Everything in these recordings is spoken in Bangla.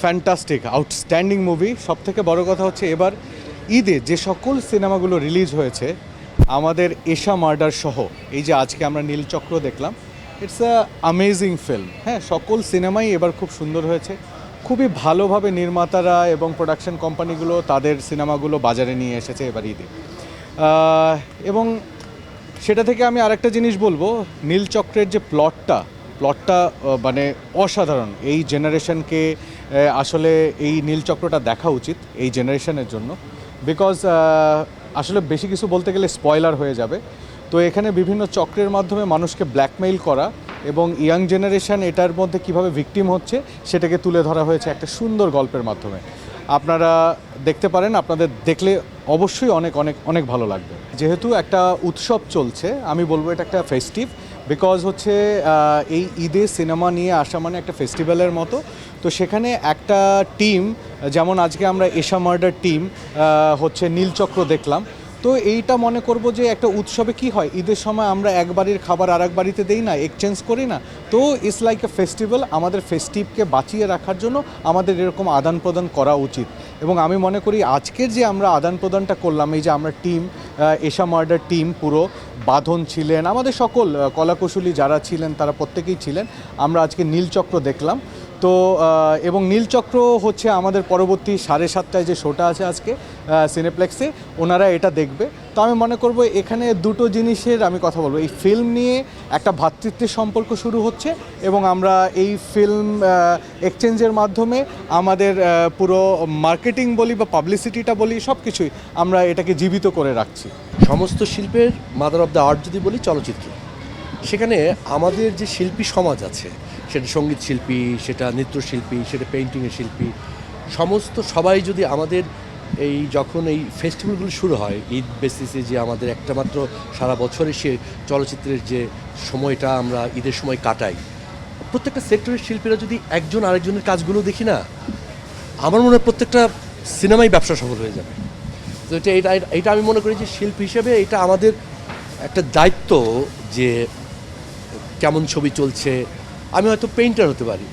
Fantastic, outstanding movie. সব থেকে বড় কথা হচ্ছে এবার ঈদে যে সকল সিনেমাগুলো রিলিজ হয়েছে, আমাদের এশা মার্ডার সহ, এই যে আজকে আমরা নীলচক্র দেখলাম ইটস আ আমেজিং ফিল্ম হ্যাঁ সকল সিনেমাই এবার খুব সুন্দর হয়েছে। খুবই ভালোভাবে নির্মাতারা এবং প্রোডাকশন কোম্পানিগুলো তাদের সিনেমাগুলো বাজারে নিয়ে এসেছে এবার ঈদে। এবং সেটা থেকে আমি আরেকটা জিনিস বলব নীলচক্রের যে প্লটটা প্লটটা মানে অসাধারণ। এই জেনারেশনকে আসলে এই নীল চক্রটা দেখা উচিত এই জেনারেশনের জন্য। বিকজ আসলে বেশি কিছু বলতে গেলে স্পয়লার হয়ে যাবে। তো এখানে বিভিন্ন চক্রের মাধ্যমে মানুষকে ব্ল্যাকমেইল করা এবং ইয়াং জেনারেশন এটার মধ্যে কীভাবে ভিকটিম হচ্ছে সেটাকে তুলে ধরা হয়েছে একটা সুন্দর গল্পের মাধ্যমে। আপনারা দেখতে পারেন, আপনাদের দেখলে অবশ্যই অনেক অনেক অনেক ভালো লাগবে। যেহেতু একটা উৎসব চলছে, আমি বলব এটা একটা ফেস্টিভ বিকজ হচ্ছে এই ঈদে সিনেমা নিয়ে আসা মানে একটা ফেস্টিভ্যালের মতো। তো সেখানে একটা টিম যেমন আজকে আমরা এশা মার্ডার টিম হচ্ছে নীলচক্র দেখলাম। তো এইটা মনে করব যে একটা উৎসবে কি হয়? ঈদের সময় আমরা এক বাড়ির খাবার আর এক বাড়িতে দেই না এক্সচেঞ্জ করি না। তো ইটস লাইক এ ফেস্টিভ্যাল আমাদের ফেস্টিভকে বাঁচিয়ে রাখার জন্য আমাদের এরকম আদান প্রদান করা উচিত। এবং আমি মনে করি আজকের যে আমরা আদান প্রদানটা করলাম, এই যে আমরা টিম এশা মার্ডার টিম পুরো, বাঁধন ছিলেন, আমাদের সকল কলাকুশলী যারা ছিলেন তারা প্রত্যেকেই ছিলেন, আমরা আজকে নীলচক্র দেখলাম। তো এবং নীলচক্র হচ্ছে আমাদের পরবর্তী সাড়ে সাতটায় যে শোটা আছে আজকে সিনেপ্লেক্সে ওনারা এটা দেখবে। তো আমি মনে করব এখানে দুটো জিনিসের আমি কথা বলব। এই ফিল্ম নিয়ে একটা ভ্রাতৃত্বের সম্পর্ক শুরু হচ্ছে এবং আমরা এই ফিল্ম এক্সচেঞ্জের মাধ্যমে আমাদের পুরো মার্কেটিং বলি বা পাবলিসিটিটা বলি সব কিছুই আমরা এটাকে জীবিত করে রাখছি। সমস্ত শিল্পের মাদার অফ দ্য আর্ট যদি বলি, চলচ্চিত্র। সেখানে আমাদের যে শিল্পী সমাজ আছে, সেটা সংগীত শিল্পী, সেটা নৃত্যশিল্পী, সেটা পেইন্টিংয়ের শিল্পী, সমস্ত সবাই যদি আমাদের এই যখন এই ফেস্টিভ্যালগুলো শুরু হয়, ঈদ বেসিসে যে আমাদের একটা মাত্র সারা বছরে সে চলচ্চিত্রের যে সময়টা আমরা ঈদের সময় কাটাই, প্রত্যেকটা সেক্টরের শিল্পীরা যদি একজন আরেকজনের কাজগুলো দেখি না, আমার মনে হয় প্রত্যেকটা সিনেমাই ব্যবসা সফল হয়ে যাবে। তো এটা এটা এটা আমি মনে করি যে শিল্পী হিসেবে এটা আমাদের একটা দায়িত্ব যে কেমন ছবি চলছে, আমি হয়তো পেইন্টার হতে পারি।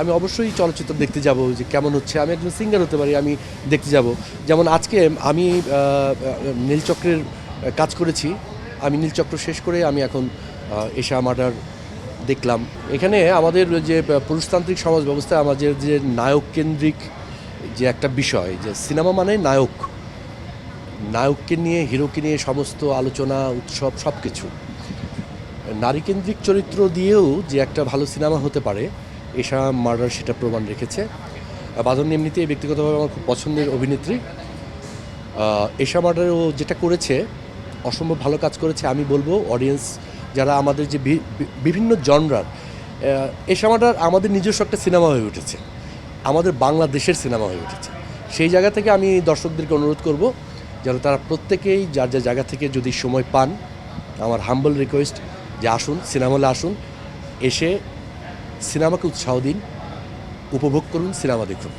আমি অবশ্যই চলচ্চিত্র দেখতে যাব যে কেমন হচ্ছে, আমি একজন সিঙ্গার হতে পারি, আমি দেখতে যাব। যেমন আজকে আমি নীলচক্রের কাজ করেছি, আমি নীলচক্র শেষ করে আমি এখন এশা মার্ডার দেখলাম। এখানে আমাদের যে পুরুষতান্ত্রিক সমাজ ব্যবস্থায় আমাদের যে নায়ক কেন্দ্রিক যে একটা বিষয়, যে সিনেমা মানে নায়ক। নায়ককে নিয়ে, হিরোকে নিয়ে সমস্ত আলোচনা, উৎসব সব কিছু নারীকেন্দ্রিক চরিত্র দিয়েও যে একটা ভালো সিনেমা হতে পারে, এশা মার্ডার সেটা প্রমাণ রেখেছে। বাদন এমনিতেই ব্যক্তিগতভাবে আমার খুব পছন্দের অভিনেত্রী। এশা ও যেটা করেছে, অসম্ভব ভালো কাজ করেছে, আমি বলব অডিয়েন্স যারা আমাদের যে বিভিন্ন জনরার এশা মার্ডার আমাদের নিজস্ব একটা সিনেমা হয়ে উঠেছে। আমাদের বাংলাদেশের সিনেমা হয়ে উঠেছে। সেই জায়গা থেকে আমি দর্শকদেরকে অনুরোধ করব, যেন তারা প্রত্যেকেই যার যার জায়গা থেকে যদি সময় পান, আমার হাম্বল রিকোয়েস্ট যে আসুন সিনেমা হলে আসুন এসে সিনেমাকে উৎসাহ দিন উপভোগ করুন সিনেমা দেখুন।